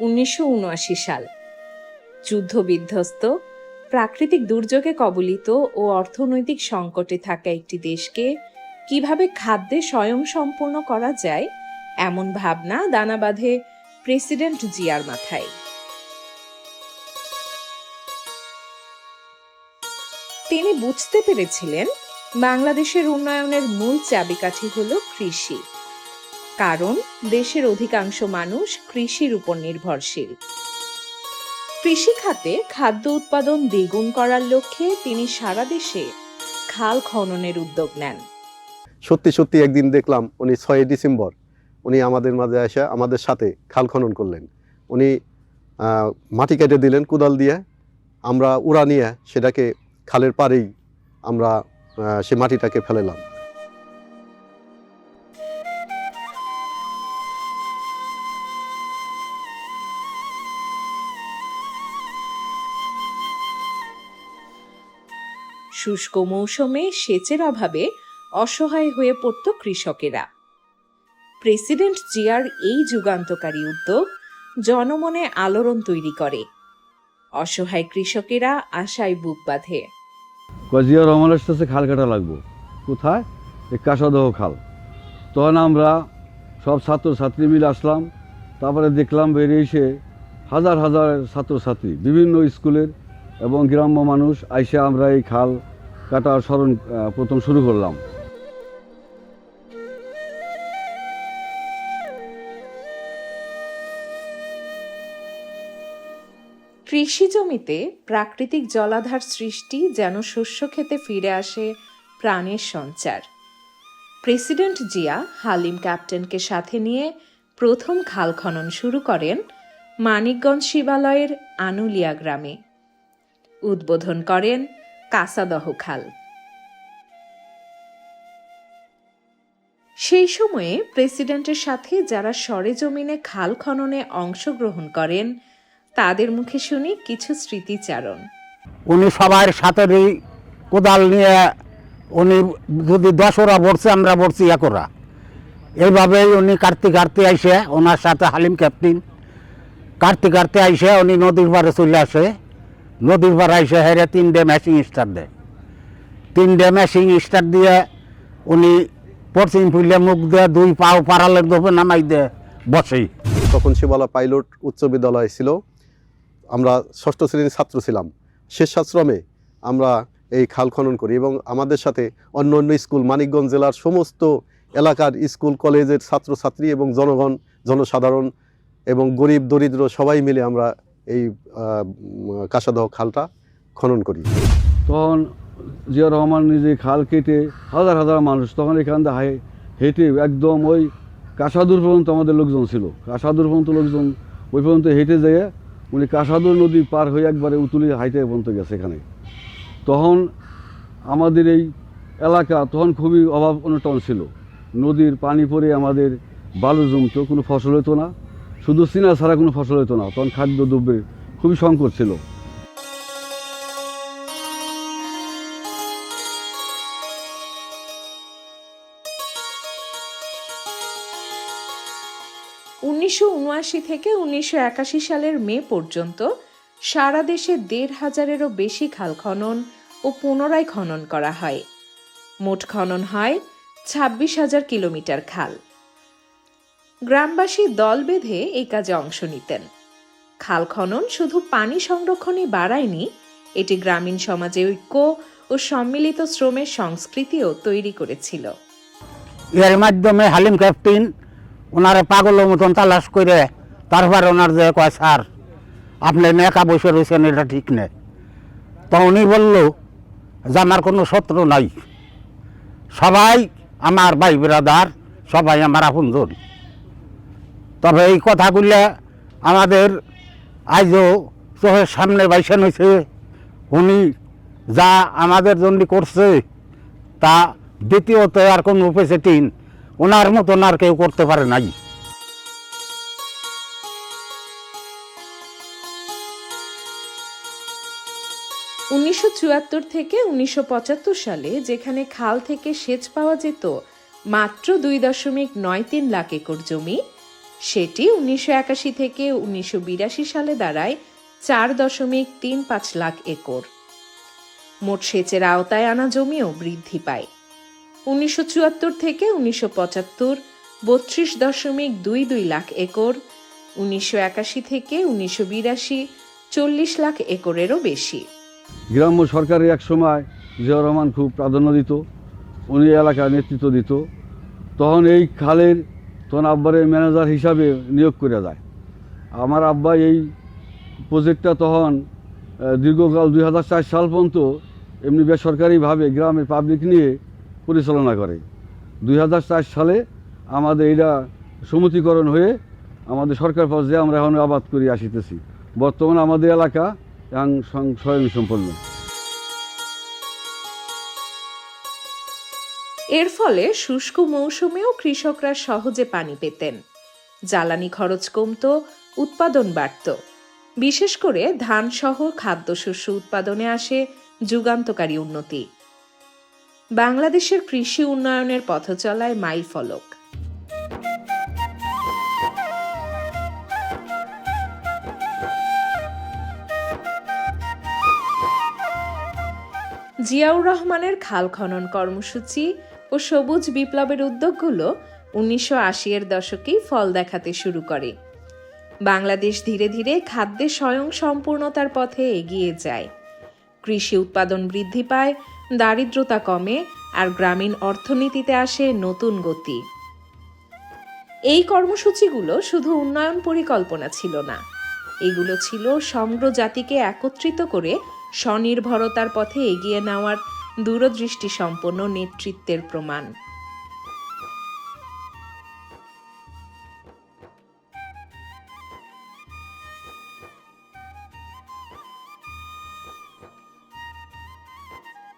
উনিশশো উনআশি সাল। যুদ্ধ বিধ্বস্ত প্রাকৃতিক দুর্যোগে কবলিত ও অর্থনৈতিক সংকটে থাকা একটি দেশকে কীভাবে খাদ্যে স্বয়ংসম্পূর্ণ করা যায়, এমন ভাবনা দানা বাঁধে প্রেসিডেন্ট জিয়ার মাথায়। তিনি বুঝতে পেরেছিলেন বাংলাদেশের উন্নয়নের মূল চাবিকাঠি হল কৃষি। কারণ দেশের অধিকাংশ মানুষ কৃষির উপর নির্ভরশীল। কৃষি খাতে খাদ্য উৎপাদন দ্বিগুণ করার লক্ষ্যে তিনি সারা দেশে খাল খননের উদ্যোগ নেন। সত্যি সত্যি একদিন দেখলাম উনি ছয়ই ডিসেম্বর, উনি আমাদের মাঝে এসে আমাদের সাথে খাল খনন করলেন। উনি মাটি কেটে দিলেন কোদাল দিয়ে, আমরা উড়া নিয়ে সেটাকে খালের পাড়েই আমরা সে মাটিটাকে ফেলেলাম। শুষ্ক মৌসুমে সেচের অভাবে অসহায় হয়ে পড়ত কৃষকেরা। প্রেসিডেন্ট জিয়ার এই যুগান্তকারী উদ্যোগ জনমনে আলোড়ন তৈরি করে। অসহায় কৃষকেরা আশায় বুক বাঁধে। কজিয়া রহমান আসতেছে খাল কাটা লাগবো। কোথায়? এই কাসাদহ খাল। তখন আমরা সব ছাত্রছাত্রী মিলে আসলাম। তারপরে দেখলাম বেরিয়ে এসে হাজার হাজার ছাত্রছাত্রী বিভিন্ন স্কুলের এবং গ্রাম্য মানুষ আইসে আমরা এই খাল কাটার স্মরণ প্রথম শুরু করলাম। কৃষি জমিতে প্রাকৃতিক জলাধার সৃষ্টি যেন শস্য খেতে ফিরে আসে প্রাণের সঞ্চার। প্রেসিডেন্ট জিয়া হালিম ক্যাপ্টেনকে সাথে নিয়ে প্রথম খাল খনন শুরু করেন মানিকগঞ্জ শিবালয়ের আনুলিয়া গ্রামে। উদ্বোধন করেন কাসাদহ খাল। সেই সময়ে প্রেসিডেন্টের সাথে যারা সরেজমিনে খাল খননে অংশগ্রহণ করেন, তাদের মুখে শুনি কিছু স্মৃতিচারণ। উনি সবার সাথে কোদাল নিয়ে উনি যদি দশরা বসছে আমরা বসছি একরা। এইভাবেই উনি কাটতে কাটতে আইসে, ওনার সাথে হালিম ক্যাপ্টেন। কাটতে কাটতে আইসে, উনি নদীর পাড়ে চলে আসে। নদীর পাড়ে আইসে হেরে তিনটে মেশিন স্টার্ট দেয়। তিনটে মেশিন স্টার্ট দিয়ে উনি পশ্চিম ফুলে মুখ দিয়ে দুই পাও পাড়ালের দোপে নামাই দিয়ে, বসেই। তখন শিবালা পাইলট উচ্চ বিদ্যালয় ছিল। আমরা ষষ্ঠ শ্রেণির ছাত্র ছিলাম। স্বেচ্ছাশ্রমে আমরা এই খাল খনন করি এবং আমাদের সাথে অন্য অন্য স্কুল, মানিকগঞ্জ জেলার সমস্ত এলাকার স্কুল, কলেজের ছাত্রছাত্রী এবং জনগণ, জনসাধারণ এবং গরিব, দরিদ্র সবাই মিলে আমরা এই কাসাদহ খালটা খনন করি। তখন জিয়া রহমান নিজে খাল কেটে হাজার হাজার মানুষ তখন এখান থেকে হেঁটে একদম ওই কাসাদুর পর্যন্ত আমাদের লোকজন ছিল। কাসাদুর পর্যন্ত লোকজন ওই পর্যন্ত হেঁটে যেয়ে উনি কাসাদুর নদী পার হয়ে একবারে উতুলি হাইটে পর্যন্ত গেছে এখানে। তখন আমাদের এই এলাকা তখন খুবই অভাব অনটন ছিল। নদীর পানি পড়ে আমাদের বালু জমতো কোনো ফসল হতো না। শুধু চীনা ছাড়া কোনো ফসল হতো না, তখন খাদ্য দ্রব্যের খুবই সংকট ছিল। উনিশশো উনআশি থেকে উনিশশো একাশি সালের মে পর্যন্ত সারা দেশে দেড় হাজারেরও বেশি খাল খনন ও পুনরায় খনন করা হয়। মোট খনন হয় ছাব্বিশ হাজার কিলোমিটার খাল। গ্রামবাসী দল বেঁধে এই কাজে অংশ নিতেন। খাল খনন শুধু পানি সংরক্ষণই বাড়ায়নি, এটি গ্রামীণ সমাজে ঐক্য ও সম্মিলিত শ্রমের সংস্কৃতিও তৈরি করেছিল। এর মাধ্যমে হালিম ক্যাপ্টেন ওনারে পাগলের মতন তালাশ করে তারপর ওনার যে কয়, স্যার, আপনি একা বসে রয়েছেন, এটা ঠিক নেই। তো উনি বলল, যে আমার কোনো শত্রু নাই। সবাই আমার ভাই ব্রাদার সবাই আমার আপন আপনজন। তবে এই কথাগুলো আমাদের আজও চোখের সামনে বাইসেন হয়েছে উনি যা আমাদের জন্য করছে, তা দ্বিতীয়ত আর কোনো প্রেসিডেন্ট ওনার মতন আর কেউ করতে পারে নাই। উনিশশো চুয়াত্তর থেকে উনিশশো পঁচাত্তর সালে যেখানে খাল থেকে সেচ পাওয়া যেত, মাত্র দুই দশমিক নয় তিন লাখ একর জমি সেটি উনিশশো একাশি থেকে উনিশশো বিরাশি সালে দাঁড়ায় চার দশমিক তিন পাঁচ লাখ একর। মোট সেচের আওতায় আনা জমিও বৃদ্ধি পায়। উনিশশো চুয়াত্তর থেকে উনিশশো পঁচাত্তর বত্রিশ দশমিক দুই দুই লাখ একর, উনিশশো একাশি থেকে উনিশশো বিরাশি চল্লিশ লাখ একরেরও বেশি। গ্রাম্য সরকারে এক সময় জিয়াউর রহমান খুব প্রাধান্য দিত, উনি এলাকার নেতৃত্ব দিত। তখন এই খালের তখন আব্বারের ম্যানেজার হিসাবে নিয়োগ করে যায় আমার আব্বা এই প্রজেক্টটা তখন দীর্ঘকাল দুই হাজার চার সাল পর্যন্ত এমনি বেসরকারিভাবে গ্রামের পাবলিক নিয়ে পরিচালনা করে। দুই হাজার চার সালে আমাদের এটা সমতিকরণ হয়ে আমাদের সরকার পর্যায়ে আমরা এখন আবাদ করে আসিতেছি। বর্তমানে আমাদের এলাকা এখন স্বয়ং- স্বয়ংসম্পন্ন। এর ফলে শুষ্ক মৌসুমেও কৃষকরা সহজে পানি পেতেন। জ্বালানি খরচ কমতো, উৎপাদন বাড়ত। বিশেষ করে ধানসহ খাদ্যশস্য উৎপাদনে আসে যুগান্তকারী উন্নতি। বাংলাদেশের কৃষি উন্নয়নের পথচলায় মাইল ফলক। জিয়াউর রহমানের খাল খনন কর্মসূচি ও সবুজ বিপ্লবের উদ্যোগগুলো উনিশশো আশি এর দশকেই ফল দেখাতে শুরু করে। বাংলাদেশ ধীরে ধীরে খাদ্যে স্বয়ং সম্পূর্ণতার পথে এগিয়ে যায়। কৃষি উৎপাদন বৃদ্ধি পায়, দারিদ্রতা কমে আর গ্রামীণ অর্থনীতিতে আসে নতুন গতি। এই কর্মসূচিগুলো শুধু উন্নয়ন পরিকল্পনা ছিল না। এগুলো ছিল সমগ্র জাতিকে একত্রিত করে স্বনির্ভরতার পথে এগিয়ে নেওয়ার দূরদৃষ্টি সম্পন্ন নেতৃত্বের প্রমাণ।